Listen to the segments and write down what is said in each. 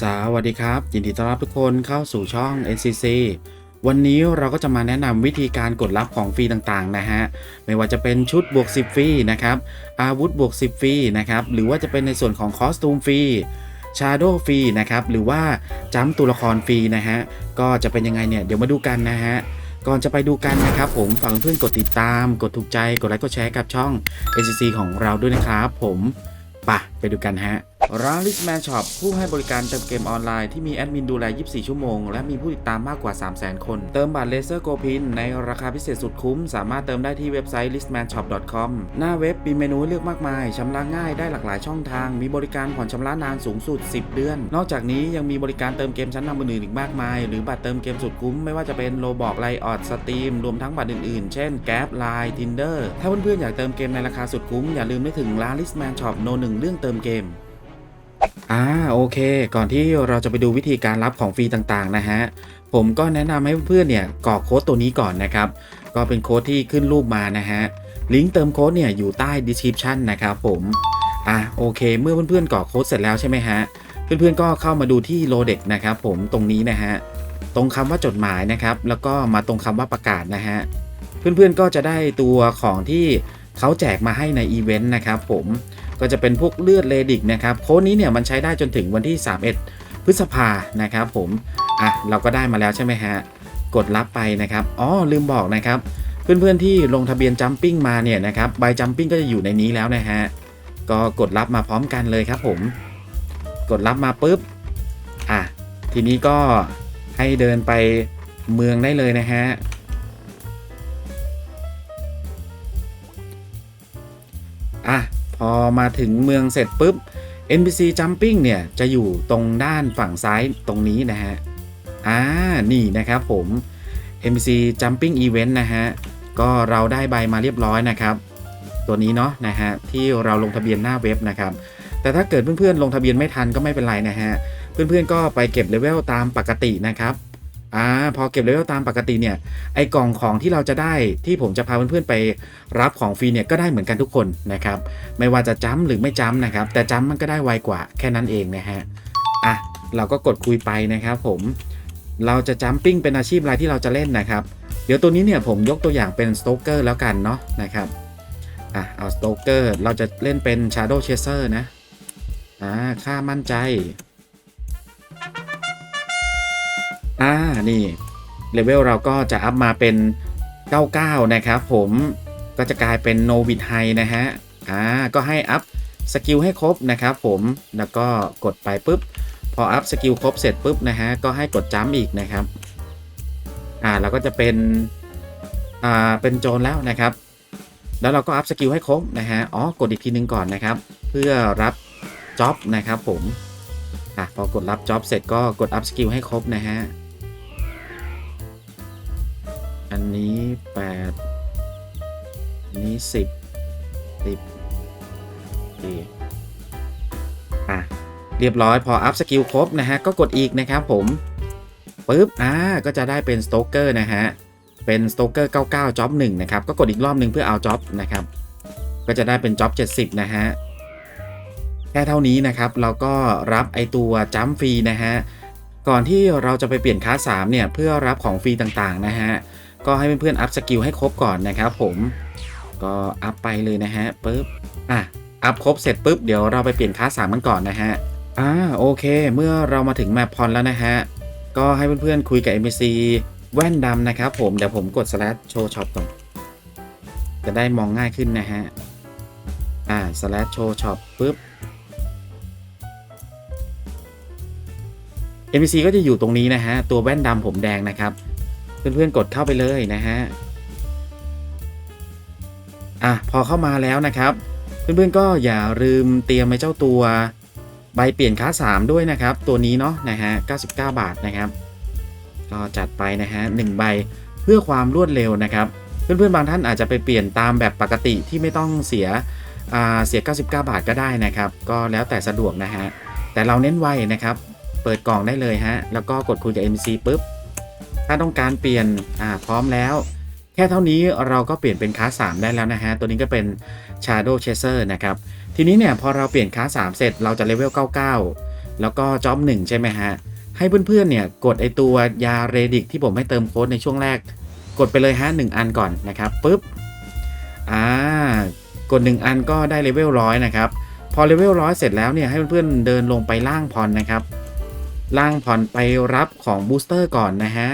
สวัสดีครับ ยินดีต้อนรับทุกคนเข้าสู่ช่อง NCC วันนี้เราก็จะมาแนะนำวิธีการกดรับของฟรีต่างๆนะฮะ ไม่ว่าจะเป็นชุดบวก 10 ฟรีนะครับ อาวุธบวก 10 ฟรีนะครับ หรือว่าจะเป็นในส่วนของคอสตูมฟรีชาโดฟรีนะครับ หรือว่าจัมตัวละครฟรีนะฮะ ก็จะเป็นยังไงเนี่ย เดี๋ยวมาดูกันนะฮะก่อนจะไปดูกันนะครับผมฝากเพื่อนกดติดตาม กดถูกใจ กดไลค์ กดแชร์กับช่อง NCC ของเราด้วยนะครับ ผมไปะไปดูกันฮะ ร้าน Listman Shop ผู้ให้บริการเติมเกมออนไลน์ที่มีแอดมินดูแล 24 ชั่วโมง และมีผู้ติดตามมากกว่า 300,000 คน เติมบัตรเลเซอร์โกพินในราคาพิเศษสุดคุ้ม สามารถเติมได้ที่เว็บไซต์ listmanshop.com หน้าเว็บมีเมนูเลือกมากมาย ชำระง่ายได้หลากหลายช่องทาง มีบริการผ่อนชำระนานสูงสุด 10 เดือน นอกจากนี้ยังมีบริการเติมเกมชั้นนำอื่นๆอีกมากมาย หรือบัตรเติมเกมสุดคุ้มไม่ว่าจะเป็นโลบอกไลออดสตรีมรวมทั้งบัตรอื่นๆ เช่นแก p ไลน์ทินเดอร์ถ้าเพื่อนๆอยากเติมเกมในราคาสุดคุ้มอย่าลืมนึกถึงร้าน Listman Shop โนหนึ่งเรื่องเติมเกม อ่าโอเค ก่อนที่เราจะไปดูวิธีการรับของฟรีต่างๆนะฮะผมก็แนะนำให้เพื่อนเนี่ยกรอกโค้ดตัวนี้ก่อนนะครับ ก็เป็นโค้ดที่ขึ้นรูปมานะฮะลิงก์เติมโค้ดเนี่ยอยู่ใต้ description นะครับผมอะโอเค เมื่อเพื่อนๆกรอกโค้ดเสร็จแล้วใช่ไหมฮะเพื่อนๆก็เข้ามาดูที่โลเด็กนะครับผมตรงนี้นะฮะตรงคำว่าจดหมายนะครับ แล้วก็มาตรงคำว่าประกาศนะฮะเพื่อนๆก็จะได้ตัวของที่เขาแจกมาให้ในอีเวนต์นะครับผม ก็จะเป็นพวกเลือดเลดิกนะครับโค้ดนี้เนี่ยมันใช้ได้จนถึงวันที่ 31 พฤษภานะครับผมอะเราก็ได้มาแล้วใช่ไหมฮะกดรับไปนะครับอ๋อลืมบอกนะครับ เพื่อนๆที่ลงทะเบียนจัมปิ้งมาเนี่ยนะครับใบจัมปิ้งก็จะอยู่ในนี้แล้วนะฮะก็กดรับมาพร้อมกันเลยครับผม กดรับมาปุ๊บอะทีนี้ก็ให้เดินไปเมืองได้เลยนะฮะอะ อมาถึงเมืองเสร็จปุ๊บ NPC Jumping เนี่ยจะอยู่ตรงด้านฝั่งซ้ายตรงนี้นะฮะ อ่า นี่นะครับผม NPC Jumping Event นะฮะ ก็เราได้ใบมาเรียบร้อยนะครับ ตัวนี้เนาะนะฮะที่เราลงทะเบียนหน้าเว็บนะครับ แต่ถ้าเกิดเพื่อนๆลงทะเบียนไม่ทันก็ไม่เป็นไรนะฮะ เพื่อนๆก็ไปเก็บเลเวลตามปกตินะครับ อ่าพอเก็บเลเวลตามปกติเนี่ยไอกล่องของที่เราจะได้ที่ผมจะพาเพื่อนๆไปรับของฟรีเนี่ยก็ได้เหมือนกันทุกคนนะครับไม่ว่าจะจ้ำหรือไม่จ้ำนะครับแต่จ้ำมันก็ได้ไวกว่าแค่นั้นเองนะฮะอะเราก็กดคุยไปนะครับผมเราจะจัมปิ้งเป็นอาชีพอะไรที่เราจะเล่นนะครับ เดี๋ยวตัวนี้เนี่ยผมยกตัวอย่างเป็นสโตเกอร์แล้วกันเนาะนะครับอะเอาสโตเกอร์เราจะเล่นเป็น Shadow Chaser นะอ่าค่ามั่นใจ อ่านี่เลเวลเราก็จะอัพมาเป็น 99 นะครับผมก็จะกลายเป็นโนวิดไฮนะฮะอ่าก็ให้อัพสกิลให้ครบนะครับผมแล้วก็กดไปปุ๊บ พออัพสกิลครบเสร็จปุ๊บนะฮะก็ให้กดจัมป์อีกนะครับอ่าเราก็จะเป็นอ่าเป็นโจรแล้วนะครับ แล้วเราก็อัพสกิลให้ครบนะฮะอ๋อกดอีกทีนึงก่อนนะครับ เพื่อรับจ็อบนะครับผมอะพอกดรับจ็อบเสร็จก็กดอัพสกิลให้ครบนะฮะ อันนี้ 8 อันนี้ 10 10โอเคอะ เรียบร้อยพออัพสกิลครบนะฮะ ก็กดอีกนะครับผมปึ๊บ อ่า ก็จะได้เป็นสโตเกอร์นะฮะ เป็นสโตเกอร์99จ็อบ1นะครับ ก็กดอีกรอบหนึ่งเพื่อเอาจ็อบนะครับ ก็จะได้เป็นจ็อบ70 นะฮะ แค่เท่านี้นะครับ เราก็รับไอตัวจัมฟรีนะฮะ ก่อนที่เราจะไปเปลี่ยนคลาส3เนี่ย เพื่อรับของฟรีต่างๆนะฮะ ก็ให้เพื่อนๆอัพสกิลให้ครบก่อนนะครับผมก็อัพไปเลยนะฮะปึ๊บอะอัพครบเสร็จปุ๊บเดี๋ยวเราไปเปลี่ยนคลาสสามกันก่อนนะฮะอ่าโอเค เมื่อเรามาถึงแมปพอนแล้วนะฮะก็ให้เพื่อนๆคุยกับ NPC แว่นดำนะครับผมเดี๋ยวผมกด slash show shop ก่อนจะได้มองง่ายขึ้นนะฮะอ่า slash show shop ปุ๊บ NPC ก็จะอยู่ตรงนี้นะฮะ ตัวแว่นดำผมแดงนะครับ เพื่อนๆกดเข้าไปเลยนะฮะอะพอเข้ามาแล้วนะครับ เพื่อนๆก็อย่าลืมเตรียมไว้เจ้าตัวใบเปลี่ยนค้า3 ด้วยนะครับ ตัวนี้เนาะนะฮะ99 บาทนะครับ ก็จัดไปนะฮะ1ใบเพื่อความรวดเร็วนะครับ เพื่อนๆบางท่านอาจจะไปเปลี่ยนตามแบบปกติที่ไม่ต้องเสียเสีย 99 บาทก็ได้นะครับ ก็แล้วแต่สะดวกนะฮะแต่เราเน้นไวนะครับ เปิดกล่องได้เลยฮะแล้วก็กดคุยกับ MC ปุ๊บ ถ้าต้องการเปลี่ยนอ่าพร้อมแล้ว แค่เท่านี้เราก็เปลี่ยนเป็นคลาส3ได้แล้วนะฮะ ตัวนี้ก็เป็น Shadow Chaser นะครับ ทีนี้เนี่ยพอเราเปลี่ยนคลาส3เสร็จเราจะเลเวล99 แล้วก็จ็อบหนึ่งใช่ไหมฮะ ให้เพื่อนๆเนี่ยกดไอตัวยาเรดิกที่ผมให้เติมโค้ดในช่วงแรก กดไปเลยฮะหนึ่งอันก่อนนะครับปุ๊บอ่ากด 1 อันก็ได้เลเวลร้อยนะครับ พอเลเวลร้อยเสร็จแล้วเนี่ยให้เพื่อนๆเดินลงไปล่างพรนะครับ ล่างพรไปรับของบูสเตอร์ก่อนนะฮะ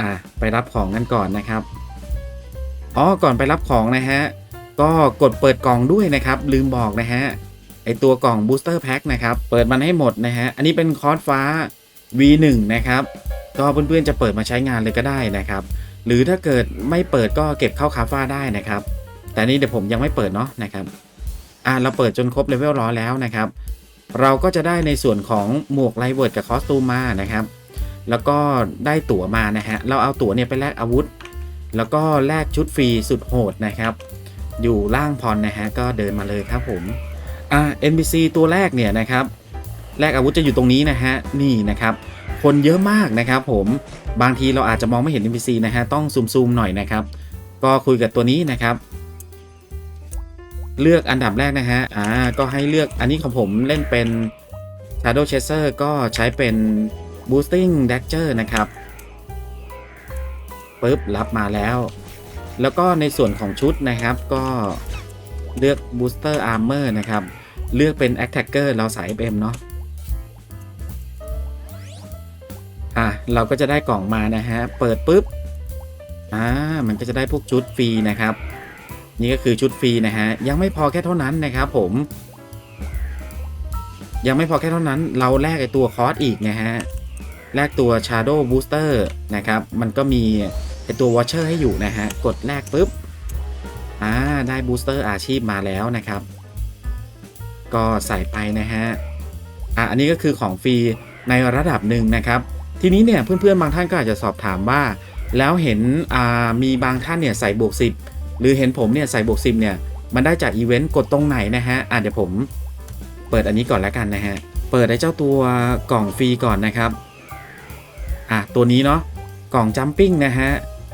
อะไปรับของกันก่อนนะครับอ๋อก่อนไปรับของนะฮะก็กดเปิดกล่องด้วยนะครับ ลืมบอกนะฮะไอตัวกล่องบูสเตอร์แพ็คนะครับเปิดมันให้หมดนะฮะอันนี้เป็นคอร์สฟ้า V1 นะครับก็เพื่อนๆจะเปิดมาใช้งานเลยก็ได้นะครับ หรือถ้าเกิดไม่เปิดก็เก็บเข้าคาฟ้าได้นะครับ แต่นี่เดี๋ยวผมยังไม่เปิดเนาะนะครับอ่าเราเปิดจนครบเลเวลร้อยแล้วนะครับ เราก็จะได้ในส่วนของหมวกไลเวิร์ดกับคอสตูมมานะครับ แล้วก็ได้ตั๋วมานะฮะ เราเอาตั๋วเนี่ยไปแลกอาวุธ แล้วก็แลกชุดฟรีสุดโหดนะครับ อยู่ล่างพรนะฮะ ก็เดินมาเลยครับผม อ่า NPC ตัวแรกเนี่ยนะครับ แลกอาวุธจะอยู่ตรงนี้นะฮะ นี่นะครับ คนเยอะมากนะครับผม บางทีเราอาจจะมองไม่เห็น NPC นะฮะ ต้องซูมๆหน่อยนะครับ ก็คุยกับตัวนี้นะครับ เลือกอันดับแรกนะฮะ อ่า ก็ให้เลือก อันนี้ของผมเล่นเป็น Shadow Chaser ก็ใช้เป็น Boosting Dagger นะครับปึ๊บรับมาแล้ว แล้วก็ในส่วนของชุดนะครับก็เลือก Booster Armor นะครับ เลือกเป็น Attacker เราสาย FM เนาะอะเราก็จะได้กล่องมานะฮะ เปิดปุ๊บอ่ามันก็จะได้พวกชุดฟรีนะครับ นี่ก็คือชุดฟรีนะฮะ ยังไม่พอแค่เท่านั้นนะครับผม ยังไม่พอแค่เท่านั้น เราแลกไอตัวคอร์สอีกนะฮะ แลกตัว Shadow Booster นะครับ มันก็มีไอตัว Watcher ให้อยู่นะฮะ กดแลกปุ๊บ อ่า ได้บูสเตอร์อาชีพมาแล้วนะครับ ก็ใส่ไปนะฮะ อะอันนี้ก็คือของฟรีในระดับหนึ่งนะครับ ทีนี้เนี่ยเพื่อนๆ บางท่านก็อาจจะสอบถามว่า แล้วเห็น อ่า มีบางท่านเนี่ยใส่บวก 10 หรือเห็นผมเนี่ยใส่บวก 10 เนี่ย มันได้จากอีเวนต์กดตรงไหนนะฮะ อะเดี๋ยวผมเปิดอันนี้ก่อนแล้วกันนะฮะ เปิดไอ้เจ้าตัวกล่องฟรีก่อนนะครับ อะตัวนี้เนาะกล่องจัมปิ้งนะฮะ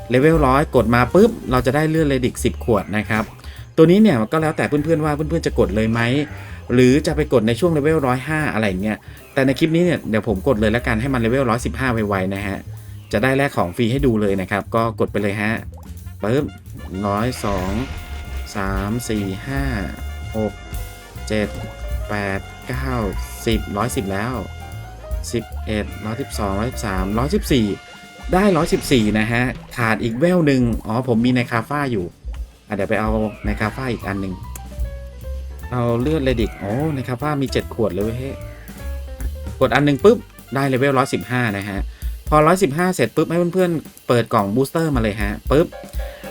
เลเวลร้อยกดมาปุ๊บ เราจะได้เลือนเลดิก10 ขวดนะครับตัวนี้เนี่ยก็แล้วแต่เพื่อนๆว่าเพื่อนๆจะกดเลยไหมหรือจะไปกดในช่วงเลเวลร้อยห้าอะไรเงี้ยแต่ในคลิปนี้เนี่ยเดี๋ยวผมกดเลยแล้วกันให้มันเลเวลร้อยสิบห้าไวๆนะฮะจะได้แลกของฟรีให้ดูเลยนะครับ ก็กดไปเลยฮะปึ๊บร้อยสองสามสี่ห้าหกเจ็ดแปดเก้าสิบร้อยสิบแล้ว สิบเอ็ดร้อยสิบสองร้อยสิบสามร้อยสิบสี่ได้ร้อยสิบสี่นะฮะ ขาดอีกเวลหนึ่งอ๋อ ผมมีในคาฟ้าอยู่อะเดี๋ยวไปเอาในคาฟ้าอีกอันหนึ่งเอาเลือดเลดิกโอ้ในคาฟ้ามีเจ็ดขวดเลยเฮ้ยกดอันหนึ่งปุ๊บ ได้เลเวล 115 นะฮะ พอ 115 เสร็จปุ๊บ ให้เพื่อนๆ เปิดกล่องบูสเตอร์มาเลยฮะปุ๊บ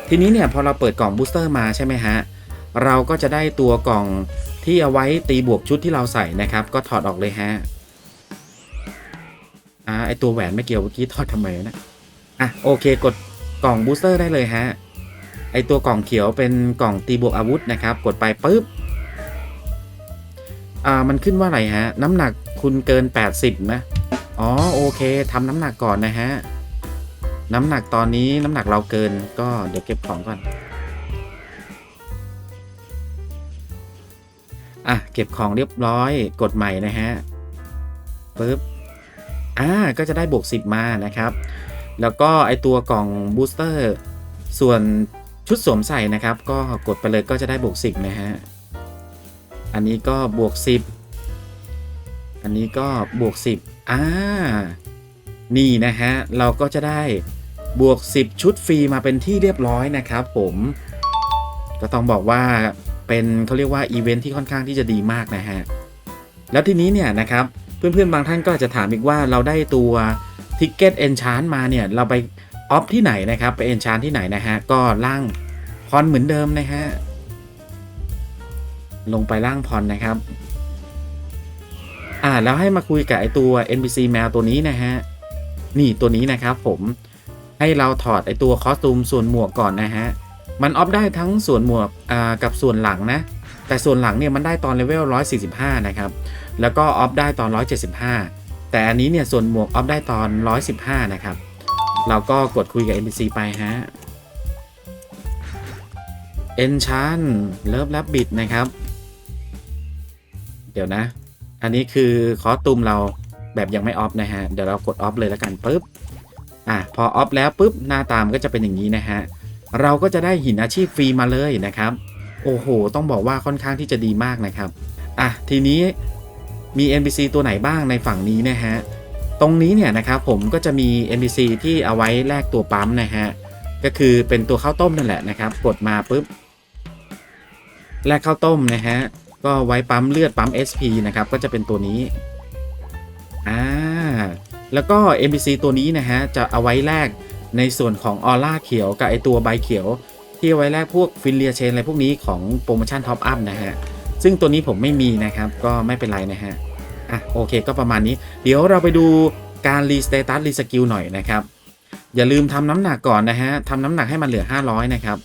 ทีนี้เนี่ยพอเราเปิดกล่องบูสเตอร์มาใช่ไหมฮะ เราก็จะได้ตัวกล่องที่เอาไว้ตีบวกชุดที่เราใส่นะครับ ก็ถอดออกเลยฮะ อ่าไอตัวแหวนไม่เกี่ยวเมื่อกี้ถอดทำไมนะอะโอเคกดกล่องบูสเตอร์ได้เลยฮะไอตัวกล่องเขียวเป็นกล่องตีบวกอาวุธนะครับ กดไปปุ๊บอ่ามันขึ้นว่าอะไรฮะ น้ำหนักคุณเกิน 80นะอ๋อโอเคทำน้ำหนักก่อนนะฮะน้ำหนักตอนนี้น้ำหนักเราเกินก็เดี๋ยวเก็บของก่อน อะ เก็บของเรียบร้อยกดใหม่นะฮะปึ๊บ อ่าก็จะได้บวก 10 มานะครับ แล้วก็ไอตัวกล่องบูสเตอร์ส่วนชุดสวมใส่นะครับ ก็กดไปเลยก็จะได้บวก 10 นะฮะ อันนี้ก็บวก 10 อันนี้ก็บวก 10อ่านี่นะฮะ เราก็จะได้บวก 10 ชุดฟรีมาเป็นที่เรียบร้อยนะครับผมก็ต้องบอกว่าเป็นเขาเรียกว่าอีเวนท์ที่ค่อนข้างที่จะดีมากนะฮะ แล้วทีนี้เนี่ยนะครับ เพื่อนๆ บางท่านก็อาจจะถามอีกว่าเราได้ตัวทิกเก็ตเอนชานมาเนี่ย เราไปออฟที่ไหนนะครับ ไปเอนชานที่ไหนนะฮะ ก็ล่างพรเหมือนเดิมนะฮะ ลงไปล่างพรนะครับ อ่าแล้วให้มาคุยกับไอตัว NPC แมวตัวนี้นะฮะ นี่ตัวนี้นะครับผมให้เราถอดไอตัวคอสตูมส่วนหมวกก่อนนะฮะ มันออฟได้ทั้งส่วนหมวกอ่ากับส่วนหลังนะ แต่ส่วนหลังเนี่ยมันได้ตอนเลเวล145 นะครับ แล้วก็ออฟได้ตอน 175 แต่อันนี้เนี่ยส่วนหมวกออฟได้ตอน 115 นะครับ เราก็กดคุยกับ NPC ไปฮะ e n c h a n เลิฟแลบบิดนะครับ เดี๋ยวนะ อันนี้คือคอสตูมเราแบบยังไม่ออฟนะฮะ เดี๋ยวเรากดออฟเลยแล้วกันปุ๊บ อะ พอออฟแล้วปุ๊บ หน้าตามนก็จะเป็นอย่างนี้นะฮะ เราก็จะได้หินอาชีพฟรีมาเลยนะครับ โอ้โห ต้องบอกว่าค่อนข้างที่จะดีมากนะครับ อะ ทีนี้ มี NPC ตัวไหนบ้างในฝั่งนี้นะฮะ ตรงนี้เนี่ยนะครับผมก็จะมี NPC ที่เอาไว้แลกตัวปั๊มนะฮะ ก็คือเป็นตัวข้าวต้มนั่นแหละนะครับ กดมาปุ๊บแลกข้าวต้มนะฮะ ก็ไว้ปั๊มเลือดปั๊ม SP นะครับ ก็จะเป็นตัวนี้ อ่า แล้วก็ NPC ตัวนี้นะฮะ จะเอาไว้แลกในส่วนของออร่าเขียวกับไอตัวใบเขียว ที่เอาไว้แลกพวกฟิลเลียเชนอะไรพวกนี้ของโปรโมชั่นท็อปอัพนะฮะ ซึ่งตัวนี้ผมไม่มีนะครับ ก็ไม่เป็นไรนะฮะ อะโอเคก็ประมาณนี้ เดี๋ยวเราไปดูการรีสเตตัสรีสกิลหน่อยนะครับ อย่าลืมทำน้ำหนักก่อนนะฮะทำน้ำหนักให้มันเหลือ 500 นะครับ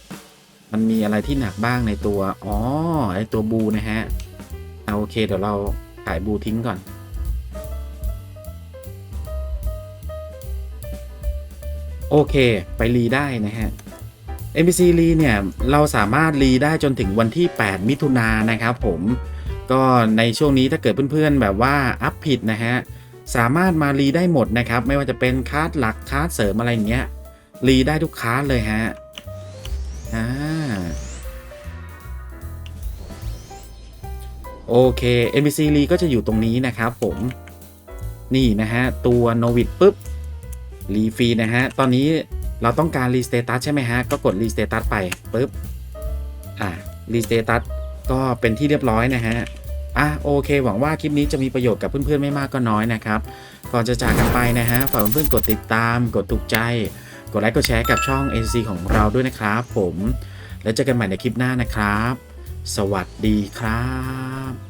มันมีอะไรที่หนักบ้างในตัว อ๋อไอตัวบูนะฮะเอาโอเคเดี๋ยวเราขายบูทิ้งก่อนโอเค ไปรีได้นะฮะ NPC รีเนี่ยเราสามารถรีได้จนถึงวันที่ 8 มิถุนายนนะครับผมก็ในช่วงนี้ถ้าเกิดเพื่อนๆ แบบว่าอัพผิดนะฮะสามารถมารีได้หมดนะครับ ไม่ว่าจะเป็นคาร์ดหลักคาร์ดเสริมอะไรอย่างเงี้ยรีได้ทุกคาร์ดเลยฮะอ่าโอเค NPC รีก็จะอยู่ตรงนี้นะครับผมนี่นะฮะตัวโนวิดปุ๊บรีฟรีนะฮะตอนนี้ เราต้องการรีสเตตัสใช่ไหมฮะ ก็กดรีสเตตัสไปปุ๊บ อ่ารีสเตตัสก็เป็นที่เรียบร้อยนะฮะ อะโอเค หวังว่าคลิปนี้จะมีประโยชน์กับเพื่อนๆไม่มากก็น้อยนะครับ ก่อนจะจากกันไปนะฮะ ฝากเพื่อนๆกดติดตาม กดถูกใจ กดไลค์ กดแชร์กับช่อง NC ของเราด้วยนะครับผม แล้วเจอกันใหม่ในคลิปหน้านะครับ สวัสดีครับ